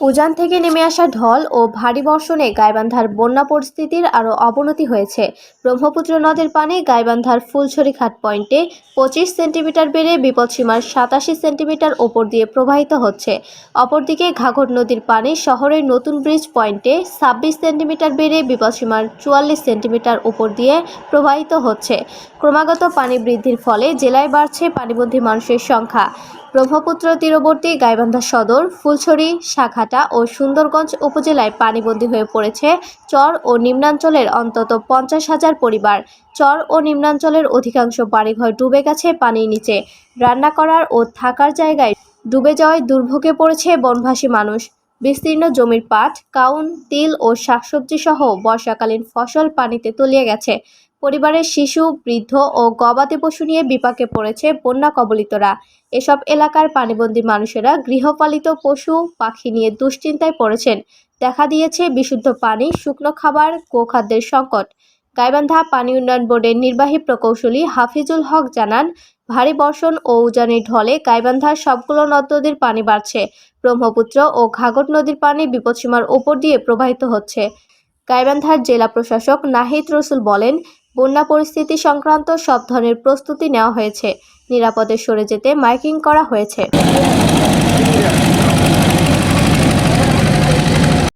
উজান থেকে নেমে আসা ঢল ও ভারী বর্ষণে গাইবান্ধার বন্যা পরিস্থিতির আরও অবনতি হয়েছে। ব্রহ্মপুত্র নদের পানি গাইবান্ধার ফুলছড়ি ঘাট পয়েন্টে পঁচিশ সেন্টিমিটার বেড়ে বিপদসীমার সাতাশি সেন্টিমিটার ওপর দিয়ে প্রবাহিত হচ্ছে। অপরদিকে ঘাঘর নদীর পানি শহরের নতুন ব্রিজ পয়েন্টে ছাব্বিশ সেন্টিমিটার বেড়ে বিপদসীমার চুয়াল্লিশ সেন্টিমিটার উপর দিয়ে প্রবাহিত হচ্ছে। ক্রমাগত পানি বৃদ্ধির ফলে জেলায় বাড়ছে পানিবন্দী মানুষের সংখ্যা। ব্রহ্মপুত্র তীরবর্তী গাইবান্ধা সদর, ফুলছড়ি, শাখাটা ও সুন্দরগঞ্জ উপজেলায় পানিবন্দী হয়ে পড়েছে চর ও নিম্নাঞ্চলের অন্তত পঞ্চাশ হাজার পরিবার। চর ও নিম্নাঞ্চলের অধিকাংশ বাড়িঘর ডুবে গেছে পানির নিচে। রান্না করার ও থাকার জায়গায় ডুবে যাওয়ায় দুর্ভোগে পড়েছে বনভাসী মানুষ। বিস্তীর্ণ জমির পাট, কাউন, তিল ও শাকসবজি সহ বর্ষাকালীন ফসল পানিতে তলিয়ে গেছে। পরিবারের শিশু, বৃদ্ধ ও গবাদি পশু নিয়ে বিপাকে পড়েছে বন্যা কবলিতরা। এসব এলাকার পানিবন্দী মানুষেরা গৃহপালিত পশু, পাখি নিয়ে দুশ্চিন্তায় পড়েছেন। দেখা দিয়েছে বিশুদ্ধ পানি, শুকনো খাবার, গোখাদ্যের সংকট। গাইবান্ধা পানি উন্নয়ন বোর্ডের নির্বাহী প্রকৌশলী হাফিজুল হক জানান, ভারী বর্ষণ ও উজানির ঢলে গাইবান্ধার সবগুলো নদ নদীর পানি বাড়ছে। ব্রহ্মপুত্র ও ঘাঘট নদীর পানি বিপদসীমার উপর দিয়ে প্রবাহিত হচ্ছে। গাইবান্ধার জেলা প্রশাসক নাহিদ রসুল বলেন বন্যা পরিস্থিতি সংক্রান্ত সব ধরনের প্রস্তুতি নেওয়া হয়েছে। নিরাপদে সরে যেতে মাইকিং করা হয়েছে।